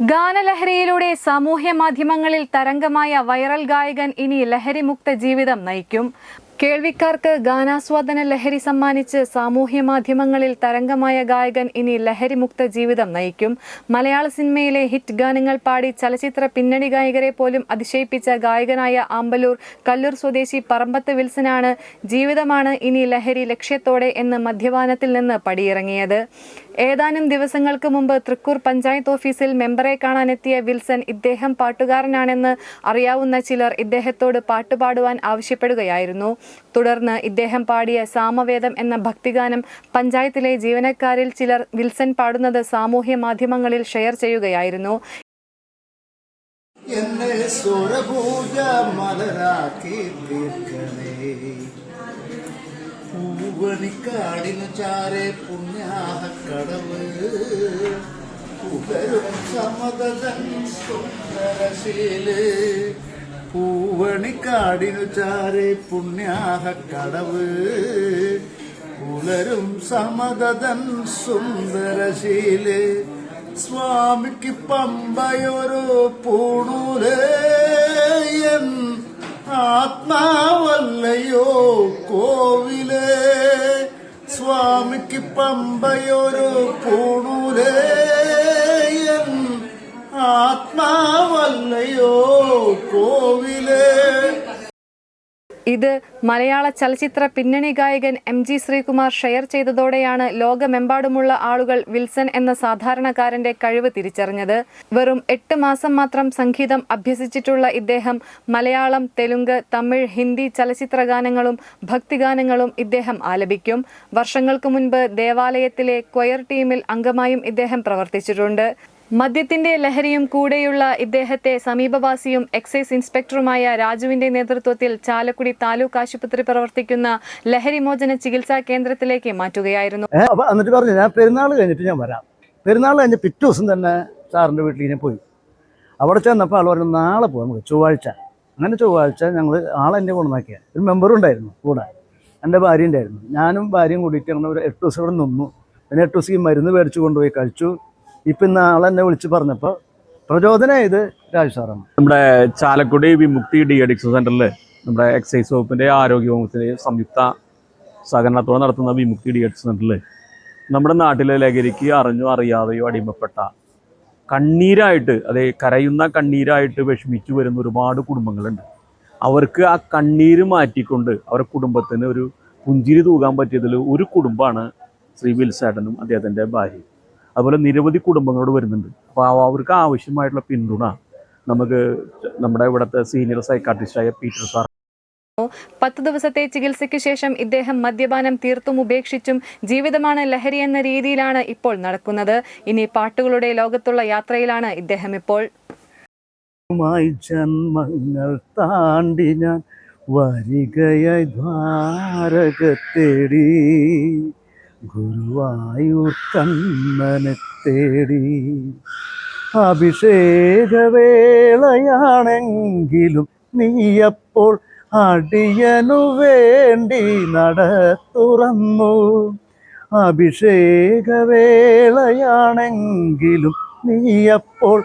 ഗാനലഹരിയിലൂടെ സാമൂഹ്യ മാധ്യമങ്ങളിൽ തരംഗമായ വൈറൽ ഗായകൻ ഇനി ലഹരിമുക്ത ജീവിതം നയിക്കും. കേൾവിക്കാർക്ക് ഗാനാസ്വാദന ലഹരി സമ്മാനിച്ച് സാമൂഹ്യ മാധ്യമങ്ങളിൽ തരംഗമായ ഗായകൻ ഇനി ലഹരിമുക്ത ജീവിതം നയിക്കും. മലയാള സിനിമയിലെ ഹിറ്റ് ഗാനങ്ങൾ പാടി ചലച്ചിത്ര പിന്നണി ഗായകരെ പോലും അതിശയിപ്പിച്ച ഗായകനായ ആമ്പലൂർ കല്ലൂർ സ്വദേശി പറമ്പത്ത് വിൽസനാണ് ജീവിതമാണ് ഇനി ലഹരി ലക്ഷ്യത്തോടെ എന്ന് മദ്യപാനത്തിൽ നിന്ന് പടിയിറങ്ങിയത്. ഏതാനും ദിവസങ്ങൾക്ക് മുമ്പ് തൃക്കൂർ പഞ്ചായത്ത് ഓഫീസിൽ മെമ്പറെ കാണാനെത്തിയ വിൽസൺ ഇദ്ദേഹം പാട്ടുകാരനാണെന്ന് അറിയാവുന്ന ചിലർ ഇദ്ദേഹത്തോട് പാട്ടുപാടുവാൻ ആവശ്യപ്പെടുകയായിരുന്നു. തുടർന്ന് ഇദ്ദേഹം പാടിയ സാമവേദം എന്ന ഭക്തിഗാനം പഞ്ചായത്തിലെ ജീവനക്കാരിൽ ചിലർ വിൽസൺ പാടുന്നത് സാമൂഹ്യ മാധ്യമങ്ങളിൽ ഷെയർ ചെയ്യുകയായിരുന്നു. എന്നെ സ്വരപൂജ ചാരെ പുണ്യാഹ കടവ് പുകരും പൂവണിക്കാടിനു ചാരെ പുണ്യാഹ കടവ്. പുലരും സമതൻ സുന്ദരശീലെ. സ്വാമിക്ക് പമ്പയൊരു പൂണൂലേയൻ ആത്മാവല്ലയോ കോവിലേ. സ്വാമിക്ക് പമ്പയൊരു പൂണൂലേയൻ ആത്മാവല്ലയോ ഇത് മലയാള ചലച്ചിത്ര പിന്നണി ഗായകൻ എം ജി ശ്രീകുമാർ ഷെയർ ചെയ്തതോടെയാണ് ലോകമെമ്പാടുമുള്ള ആളുകൾ വിൽസൺ എന്ന സാധാരണക്കാരന്റെ കഴിവ് തിരിച്ചറിഞ്ഞത്. വെറും എട്ട് മാസം മാത്രം സംഗീതം അഭ്യസിച്ചിട്ടുള്ള ഇദ്ദേഹം മലയാളം തെലുങ്ക് തമിഴ് ഹിന്ദി ചലച്ചിത്ര ഗാനങ്ങളും ഭക്തിഗാനങ്ങളും ഇദ്ദേഹം ആലപിക്കും. വർഷങ്ങൾക്ക് മുൻപ് ദേവാലയത്തിലെ ക്വയർ ടീമിൽ അംഗമായും ഇദ്ദേഹം പ്രവർത്തിച്ചിട്ടുണ്ട്. മദ്യത്തിന്റെ ലഹരിയും കൂടെയുള്ള ഇദ്ദേഹത്തെ സമീപവാസിയും എക്സൈസ് ഇൻസ്പെക്ടറുമായ രാജുവിന്റെ നേതൃത്വത്തിൽ ചാലക്കുടി താലൂക്ക് ആശുപത്രി പ്രവർത്തിക്കുന്ന ലഹരിമോചന ചികിത്സാ കേന്ദ്രത്തിലേക്ക് മാറ്റുകയായിരുന്നു. എന്നിട്ട് പറഞ്ഞു ഞാൻ പെരുന്നാൾ കഴിഞ്ഞിട്ട് ഞാൻ വരാം. പെരുന്നാൾ കഴിഞ്ഞ് പിറ്റേ ദിവസം തന്നെ സാറിന്റെ വീട്ടിൽ ഞാൻ പോയി. അവിടെ ചെന്നപ്പോൾ ആൾ പറഞ്ഞു നാളെ പോകാം നമുക്ക് ചൊവ്വാഴ്ച. അങ്ങനെ ചൊവ്വാഴ്ച ഞങ്ങൾ ആളെന്നെ കൊണ്ടുവന്നാക്കിയ ഒരു മെമ്പറും ഉണ്ടായിരുന്നു കൂടെ. എന്റെ ഭാര്യ ഉണ്ടായിരുന്നു ഞാനും ഭാര്യയും കൂടിയിട്ട് ഞങ്ങൾ ഒരു എട്ട് ദിവസം ഇവിടെ നിന്നു. പിന്നെ എട്ട് ദിവസം ഈ മരുന്ന് മേടിച്ച് കൊണ്ടുപോയി കഴിച്ചു. ഇപ്പം ഇന്ന് ആളെന്നെ വിളിച്ച് പറഞ്ഞപ്പോൾ പ്രചോദനം ഇത് രാജു സാറാണ്? നമ്മുടെ ചാലക്കുടി വിമുക്തി ഡി അഡിക്ഷൻ സെന്ററിൽ നമ്മുടെ എക്സൈസ് വകുപ്പിന്റെ ആരോഗ്യ വകുപ്പിന്റെ സംയുക്ത സഹകരണത്തോടെ നടത്തുന്ന വിമുക്തി ഡി അഡിക്ഷൻ സെന്ററിൽ നമ്മുടെ നാട്ടിലെ ലഹരിക്ക് അറിഞ്ഞോ അറിയാതെയോ അടിമപ്പെട്ട കണ്ണീരായിട്ട് അതെ കരയുന്ന കണ്ണീരായിട്ട് വിഷമിച്ചു വരുന്ന ഒരുപാട് കുടുംബങ്ങളുണ്ട്. അവർക്ക് ആ കണ്ണീര് മാറ്റിക്കൊണ്ട് അവരുടെ കുടുംബത്തിന് ഒരു പുഞ്ചിരി തൂകാൻ പറ്റിയതിൽ ഒരു കുടുംബമാണ് ശ്രീ വിൽസേട്ടനും അദ്ദേഹത്തിന്റെ ഭാര്യയും അതുപോലെ നിരവധി കുടുംബങ്ങളോട് വരുന്നുണ്ട്. അപ്പോൾ അവർക്ക് ആവശ്യമായിട്ടുള്ള പിന്തുണ നമുക്ക് നമ്മുടെ ഇവിടുത്തെ സീനിയർ സൈക്കാട്രിസ്റ്റായ പീറ്റർ സാർ പത്ത് ദിവസത്തെ ചികിത്സയ്ക്ക് ശേഷം ഇദ്ദേഹം മദ്യപാനം തീർത്തും ഉപേക്ഷിച്ചും ജീവിതമാണ് ലഹരി എന്ന രീതിയിലാണ് ഇപ്പോൾ നടക്കുന്നത്. ഇനി പാട്ടുകളുടെ ലോകത്തുള്ള യാത്രയിലാണ് ഇദ്ദേഹം ഇപ്പോൾ. ജന്മങ്ങൾ താണ്ടി ഞാൻ വരികയായി ദ്വാരക തേടി ഗുരുവായൂർ കണ്ണനെ തേടി അഭിഷേകവേളയാണെങ്കിലും നീയപ്പോൾ അടിയനു വേണ്ടി നട തുറന്നു അഭിഷേകവേളയാണെങ്കിലും നീയപ്പോൾ